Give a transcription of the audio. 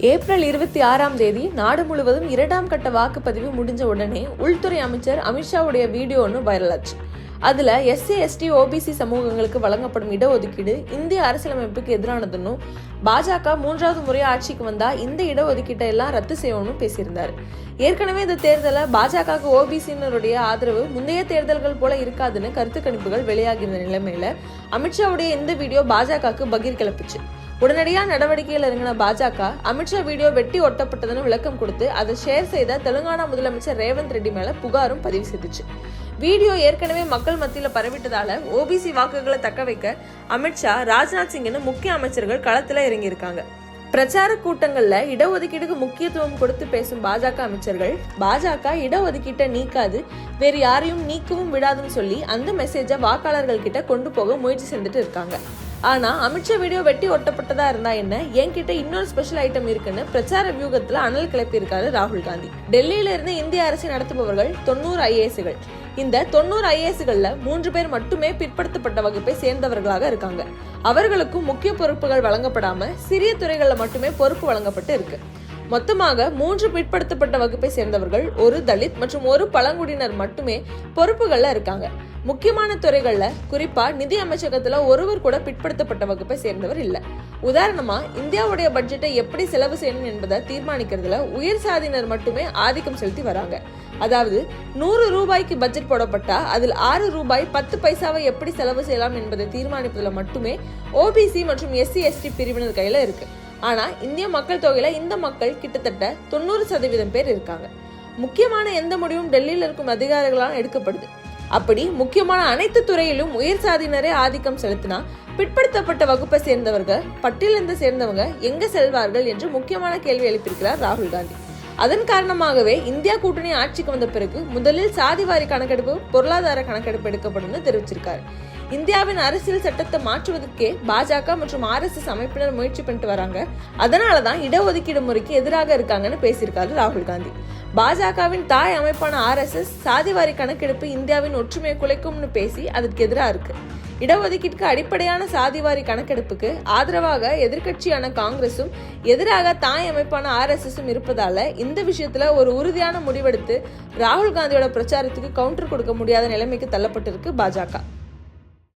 April இருபத்தி ஆறாம் தேதி நாடு முழுவதும் இரண்டாம் கட்ட வாக்குப்பதிவு முடிஞ்ச உடனே உள்துறை அமைச்சர் அமித்ஷாவுடைய வீடியோ ஒன்று வைரல் ஆச்சு. அதுல எஸ்சி எஸ்டி ஓபிசி சமூகங்களுக்கு வழங்கப்படும் இடஒதுக்கீடு இந்திய அரசியலமைப்புக்கு எதிரானதுன்னு பாஜக மூன்றாவது முறை ஆட்சிக்கு வந்தா இந்த இடஒதுக்கீட்டை எல்லாம் ரத்து செய்யணும்னு பேசியிருந்தார். ஏற்கனவே இந்த தேர்தலை பாஜகவுக்கு ஓபிசியினருடைய ஆதரவு முந்தைய தேர்தல்கள் போல இருக்காதுன்னு கருத்து கணிப்புகள் வெளியாகியிருந்த நிலைமையில அமித்ஷாவுடைய இந்த வீடியோ பாஜகவுக்கு பகிர் கிளப்புச்சு உடனடியாக நடவடிக்கையில் இறங்கின பாஜக அமித்ஷா வீடியோ வெட்டி ஒட்டப்பட்டதுன்னு விளக்கம் கொடுத்து அதை ஷேர் செய்த தெலுங்கானா முதலமைச்சர் ரேவந்த் ரெட்டி மேல புகாரும் பதிவு செய்துச்சு. வீடியோ ஏற்கனவே மக்கள் மத்தியில் பரவிட்டதால ஓபிசி வாக்குகளை தக்க வைக்க அமித்ஷா ராஜ்நாத் சிங்னு முக்கிய அமைச்சர்கள் களத்தில் இறங்கியிருக்காங்க. பிரச்சார கூட்டங்களில் இடஒதுக்கீடுக்கு முக்கியத்துவம் கொடுத்து பேசும் பாஜக அமைச்சர்கள் பாஜக இடஒதுக்கீட்டை நீக்காது வேறு யாரையும் நீக்கவும் விடாதுன்னு சொல்லி அந்த மெசேஜை வாக்காளர்கள் கிட்ட கொண்டு போக முயற்சி செஞ்சுட்டு இருக்காங்க. ஆனால் அமித்ஷா வீடியோ வெட்டி ஒட்டப்பட்டதாக இருந்தா என்ன? என்கிட்ட இன்னொரு ஸ்பெஷல் ஐட்டம் இருக்குன்னு பிரச்சார வியூகத்தில் அனல் கிளப்பியிருக்காரு ராகுல் காந்தி. டெல்லியில இருந்து இந்திய அரசை நடத்துபவர்கள் தொண்ணூறு ஐஏஎஸ்கள். இந்த தொண்ணூறு ஐஏஎஸ்களில் மூன்று பேர் மட்டுமே பிற்படுத்தப்பட்ட வகுப்பை சேர்ந்தவர்களாக இருக்காங்க. அவர்களுக்கும் முக்கிய பொறுப்புகள் வழங்கப்படாம சிறிய துறைகளில் மட்டுமே பொறுப்பு வழங்கப்பட்டு இருக்கு. மொத்தமாக மூன்று பிற்படுத்தப்பட்ட வகுப்பை சேர்ந்தவர்கள் ஒரு தலித் மற்றும் ஒரு பழங்குடியினர் மட்டுமே பொறுப்புகள்ல இருக்காங்க. முக்கியமான துறைகள்ல குறிப்பா நிதி அமைச்சகத்துல ஒருவர் கூட பிற்படுத்தப்பட்ட வகுப்பை சேர்ந்தவர் இல்ல. உதாரணமா இந்தியாவுடைய பட்ஜெட்டை எப்படி செலவு செய்யணும் என்பதை தீர்மானிக்கிறதுல உயர் சாதியினர் மட்டுமே ஆதிக்கம் செலுத்தி வராங்க. அதாவது நூறு ரூபாய்க்கு பட்ஜெட் போடப்பட்டா அதில் ஆறு ரூபாய் பத்து பைசாவை எப்படி செலவு செய்யலாம் என்பதை தீர்மானிப்பதுல மட்டுமே ஓபிசி மற்றும் எஸ்சி எஸ்டி பிரிவினர் கையில இருக்கு. ஆனா இந்திய மக்கள் தொகையில இந்த மக்கள் கிட்டத்தட்ட தொண்ணூறு சதவீதம் பேர் இருக்காங்க. முக்கியமான எந்த முடிவும் டெல்லியில் இருக்கும் அதிகாரிகளால் எடுக்கப்படுது. அப்படி முக்கியமான அனைத்து துறையிலும் உயர் சாதியினரே ஆதிக்கம் செலுத்தினா பிற்படுத்தப்பட்ட வகுப்பை சேர்ந்தவர்கள் பட்டியலிருந்து சேர்ந்தவங்க எங்க செல்வார்கள் என்று முக்கியமான கேள்வி எழுப்பியிருக்கிறார் ராகுல் காந்தி. அதன் காரணமாகவே இந்தியா கூட்டணி ஆட்சிக்கு வந்த பிறகு முதலில் சாதிவாரி கணக்கெடுப்பு பொருளாதார கணக்கெடுப்பு எடுக்கப்படும் தெரிவிச்சிருக்காரு. இந்தியாவின் அரசியல் சட்டத்தை மாற்றுவதற்கே பாஜக மற்றும் ஆர்எஸ்எஸ் அமைப்பினர் முயற்சி பண்ணிட்டு வராங்க. அதனாலதான் இடஒதுக்கீடு முறைக்கு எதிராக இருக்காங்கன்னு பேசியிருக்காரு ராகுல் காந்தி. பாஜகவின் தாய் அமைப்பான ஆர்எஸ்எஸ் சாதிவாரி கணக்கெடுப்பு இந்தியாவின் ஒற்றுமையை குலைக்கும்னு பேசி அதற்கு எதிராக இருக்கு. இடஒதுக்கீட்டுக்கு அடிப்படையான சாதிவாரி கணக்கெடுப்புக்கு ஆதரவாக எதிர்க்கட்சியான காங்கிரசும் எதிராக தாய் அமைப்பான ஆர்எஸ்எஸும் இருப்பதால இந்த விஷயத்துல ஒரு உறுதியான முடிவெடுத்து ராகுல் காந்தியோட பிரச்சாரத்துக்கு கவுண்டர் கொடுக்க முடியாத நிலைமைக்கு தள்ளப்பட்டிருக்கு பாஜக.